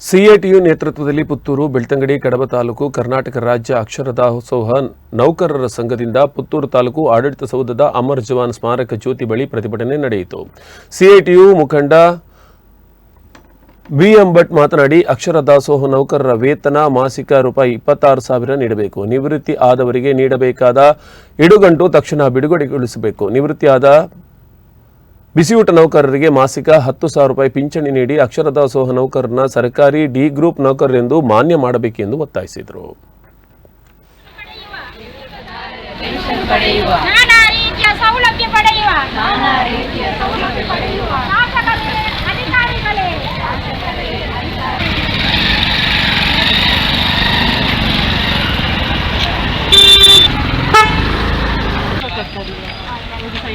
CITU ನೇತೃತ್ವದಲ್ಲಿ ಪುತ್ತೂರು, ಬೆಳ್ತಂಗಡಿ, ಕಡಬ ತಾಲೂಕು, ಕರ್ನಾಟಕ ರಾಜ್ಯ ಅಕ್ಷರ ದಾಸೋಹ ನೌಕರರ ಸಂಘದಿಂದ ಪುತ್ತೂರು ತಾಲೂಕು ಆಡಳಿತ ಸೌಧದ ಅಮರ್ ಜವಾನ್ ಸ್ಮಾರಕ ಜ್ಯೋತಿ ಬಳಿ ಪ್ರತಿಭಟನೆ ನಡೆಯಿತು. ಸಿಎಟಿಯು ಮುಖಂಡ ಬಿಎಂ ಭಟ್ ಮಾತನಾಡಿ, ಅಕ್ಷರ ದಾಸೋಹ ನೌಕರರ ವೇತನ ಮಾಸಿಕ ರೂಪಾಯಿ ಇಪ್ಪತ್ತಾರು ಸಾವಿರ ನೀಡಬೇಕು. ನಿವೃತ್ತಿ ಆದವರಿಗೆ ನೀಡಬೇಕಾದ ಇಡುಗಂಟು ತಕ್ಷಣ ಬಿಡುಗಡೆಗೊಳಿಸಬೇಕು. ನಿವೃತ್ತಿಯಾದ ಬಿಸಿಯೂಟ ನೌಕರರಿಗೆ ಮಾಸಿಕ ಹತ್ತು ಸಾವಿರ ರೂಪಾಯಿ ಪಿಂಚಣಿ ನೀಡಿ ಅಕ್ಷರ ದಾಸೋಹ ನೌಕರರನ್ನ ಸರ್ಕಾರಿ ಡಿ ಗ್ರೂಪ್ ನೌಕರರೆಂದು ಮಾನ್ಯ ಮಾಡಬೇಕೆಂದು ಒತ್ತಾಯಿಸಿದರು. ಸೌಲಭ್ಯ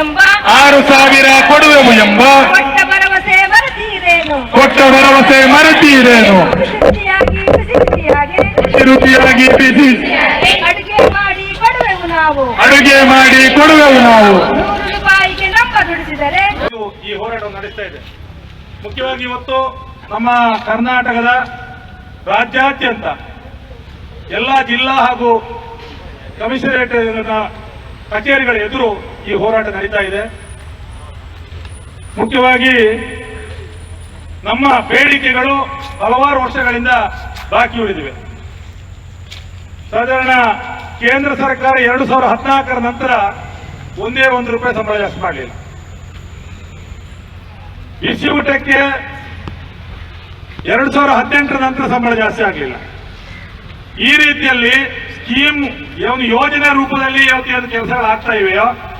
ಎಂಬ ಆರು ಸಾವಿರ ಕೊಡುವೆವು ಎಂಬ. ಕೊಟ್ಟ ಭರವಸೆ ಮರೆತೀರೇನು ಕೊಟ್ಟ ಭರವಸೆ ಮರೆತೀರೇನು ರುಚಿಯಾಗಿ ಬಿಸಿ. ಅಡುಗೆ ಮಾಡಿ ಕೊಡುವೆವು ನಾವು. ಅಡುಗೆ ಮಾಡಿ ಕೊಡುವೆವು ನಾವು. ನೂರು ರೂಪಾಯಿಗೆ ನಮ್ಮ ದುಡಿಸಿದರೆ ಈ ಹೋರಾಟ ನಡೆಸ್ತಾ ಇದೆ. ಮುಖ್ಯವಾಗಿ ಇವತ್ತು ನಮ್ಮ ಕರ್ನಾಟಕದ ರಾಜ್ಯಾದ್ಯಂತ ಎಲ್ಲ ಜಿಲ್ಲಾ ಹಾಗೂ ಕಮಿಷನರೇಟ್ ಕಚೇರಿಗಳ ಎದುರು ಈ ಹೋರಾಟ ನಡೀತಾ ಇದೆ. ಮುಖ್ಯವಾಗಿ ನಮ್ಮ ಬೇಡಿಕೆಗಳು ಹಲವಾರು ವರ್ಷಗಳಿಂದ ಬಾಕಿ ಉಳಿದಿವೆ. ಸಾಧಾರಣ ಕೇಂದ್ರ ಸರ್ಕಾರ ಎರಡು ಸಾವಿರದ ಹದಿನಾಲ್ಕರ ನಂತರ ಒಂದೇ ಒಂದು ರೂಪಾಯಿ ಸಂಬಳ ಜಾಸ್ತಿ ಮಾಡಲಿಲ್ಲ. ಬಿಸಿ ಊಟಕ್ಕೆ ಎರಡು ಸಾವಿರದ ಹದಿನೆಂಟರ ನಂತರ ಸಂಬಳ ಜಾಸ್ತಿ ಆಗಲಿಲ್ಲ. ಈ ರೀತಿಯಲ್ಲಿ ಸ್ಕೀಮ್ ಒಂದು ಯೋಜನೆ ರೂಪದಲ್ಲಿ ಯಾವತ್ತಿ ಕೆಲಸಗಳು ಆಗ್ತಾ ಇವೆಯೋ?